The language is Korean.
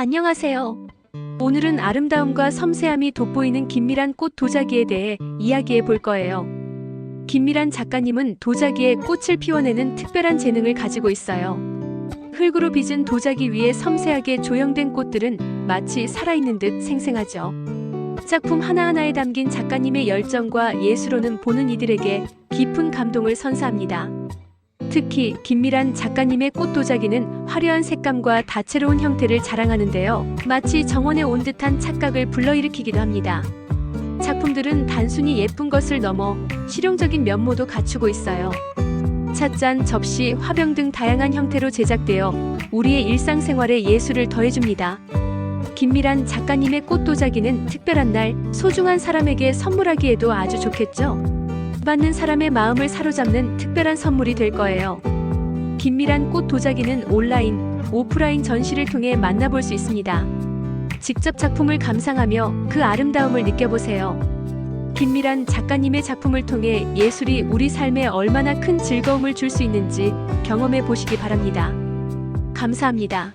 안녕하세요. 오늘은 아름다움과 섬세함이 돋보이는 김미란 꽃 도자기에 대해 이야기해 볼 거예요. 김미란 작가님은 도자기에 꽃을 피워내는 특별한 재능을 가지고 있어요. 흙으로 빚은 도자기 위에 섬세하게 조형된 꽃들은 마치 살아있는 듯 생생하죠. 작품 하나하나에 담긴 작가님의 열정과 예수로는 보는 이들에게 깊은 감동을 선사합니다. 특히 김미란 작가님의 꽃 도자기는 화려한 색감과 다채로운 형태를 자랑하는데요. 마치 정원에 온 듯한 착각을 불러일으키기도 합니다. 작품들은 단순히 예쁜 것을 넘어 실용적인 면모도 갖추고 있어요. 찻잔, 접시, 화병 등 다양한 형태로 제작되어 우리의 일상생활에 예술을 더해줍니다. 김미란 작가님의 꽃 도자기는 특별한 날 소중한 사람에게 선물하기에도 아주 좋겠죠? 받는 사람의 마음을 사로잡는 특별한 선물이 될 거예요. 김미란 꽃 도자기는 온라인, 오프라인 전시를 통해 만나볼 수 있습니다. 직접 작품을 감상하며 그 아름다움을 느껴보세요. 김미란 작가님의 작품을 통해 예술이 우리 삶에 얼마나 큰 즐거움을 줄 수 있는지 경험해 보시기 바랍니다. 감사합니다.